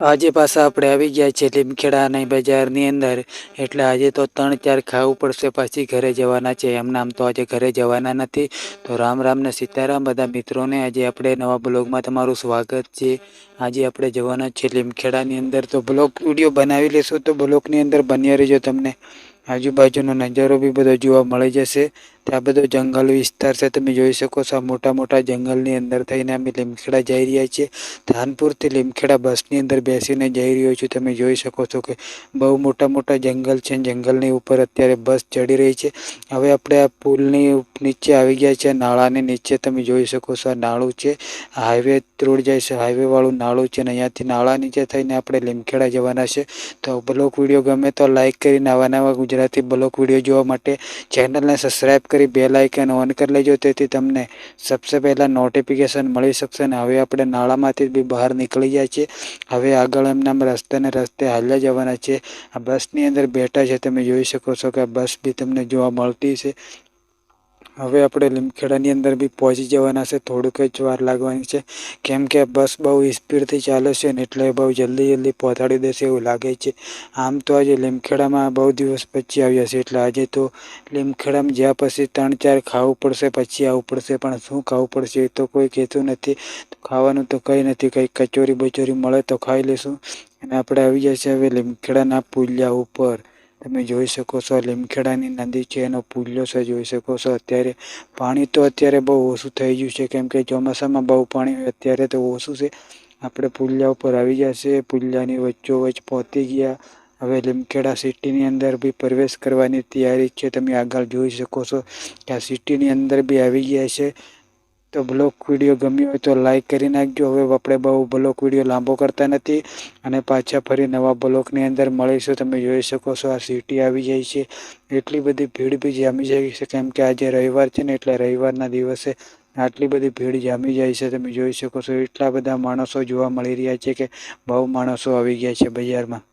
આજે પાછા આપણે આવી ગયા છે લીમખેડાની બજારની અંદર. એટલે આજે તો ત્રણ ચાર ખાવું પડશે, પછી ઘરે જવાના છે. એમના આમ તો આજે ઘરે જવાના નથી. તો રામ રામને સીતારામ બધા મિત્રોને આજે આપણે નવા બ્લોગમાં તમારું સ્વાગત છે. આજે આપણે જવાના છે લીમખેડાની અંદર. તો બ્લોગ વીડિયો બનાવી લેશું તો બ્લોગની અંદર બન્યા રહેજો તમને. આજુબાજુનો નજારો બી બધો જોવા મળી જશે. ત્યાં બધો જંગલ વિસ્તાર છે, તમે જોઈ શકો છો મોટા મોટા જંગલની અંદર થઈને અમે લીમખેડા જઈ રહ્યા છીએ. ધાનપુરથી લીમખેડા બસની અંદર બેસીને જઈ રહ્યો છું. તમે જોઈ શકો છો કે બહુ મોટા મોટા જંગલ છે. જંગલની ઉપર અત્યારે બસ ચડી રહી છે. હવે આપણે આ પુલની નીચે આવી ગયા છે નાળાની નીચે તમે જોઈ શકો છો, આ નાળું છે. હાઈવે રોડ જાય છે. હાઈવેવાળું નાળું છે અને અહીંયાથી નાળા નીચે થઈને આપણે લીમખેડા જવાના છે. તો બ્લોક વીડિયો ગમે તો લાઇક કરીને આવા નવા ગુજરાતી બ્લોક વીડિયો જોવા માટે ચેનલને સબસ્ક્રાઈબ કરી બે લાઇકન ઓન કરી લેજો. તેથી તમને સબસે પહેલાં નોટિફિકેશન મળી શકશે અને હવે આપણે નાળામાંથી બી બહાર નીકળી જાય છે હવે આગળ એમના રસ્તે ને રસ્તે હાલ્યા જવાના છે. આ બસની અંદર બેઠા છે. તમે જોઈ શકો છો કે બસ બી તમને જોવા મળતી છે. હવે આપણે લીમખેડાની અંદર બી પહોંચી જવાના છે. થોડુંક જ વાર લાગવાની છે. કેમ કે બસ બહુ સ્પીડથી ચાલે છે ને એટલે બહુ જલ્દી જલ્દી પહોંચાડી દેશે એવું લાગે છે. આમ તો આજે લીમખેડામાં બહુ દિવસ પછી આવ્યા છે. એટલે આજે તો લીમખેડામાં જ્યાં પછી ત્રણ ચાર ખાવું પડશે, પછી આવવું પડશે. પણ શું ખાવું પડશે એ તો કોઈ કહેતું નથી. ખાવાનું તો કંઈ નથી. કંઈ કચોરી બચોરી મળે તો ખાઈ લઈશું. અને આપણે આવી જશે હવે લીમખેડાના પુલિયા ઉપર. તમે જોઈ શકો છો, લીમખેડાની નદી છે, એનો પુલ્યો છે, જોઈ શકો છો. અત્યારે પાણી તો અત્યારે બહુ ઓછું થઈ ગયું છે, કેમ કે ચોમાસામાં બહુ પાણી અત્યારે તો ઓછું છે. આપણે પુલ્યા ઉપર આવી જશે પુલિયાની વચ્ચોવચ્ચ પહોંચી ગયા. હવે લીમખેડા સિટીની અંદર બી પ્રવેશ કરવાની તૈયારી છે, તમે આગળ જોઈ શકો છો કે આ સિટીની અંદર બી આવી ગયા છે. તો બ્લોક વીડિયો ગમ્યો હોય તો લાઈક કરી નાખજો. હવે આપણે બહુ બ્લોક વીડિયો લાંબો કરતા નથી અને પાછા ફરી નવા બ્લોકની અંદર મળીશું. તમે જોઈ શકો છો આ સિટી આવી જાય છે. એટલી બધી ભીડ બી જામી જાય છે. કેમ કે આજે રવિવાર છે ને એટલે રવિવારના દિવસે આટલી બધી ભીડ જામી જાય છે. તમે જોઈ શકો છો એટલા બધા માણસો જોવા મળી રહ્યા છે કે બહુ માણસો આવી ગયા છે બજારમાં.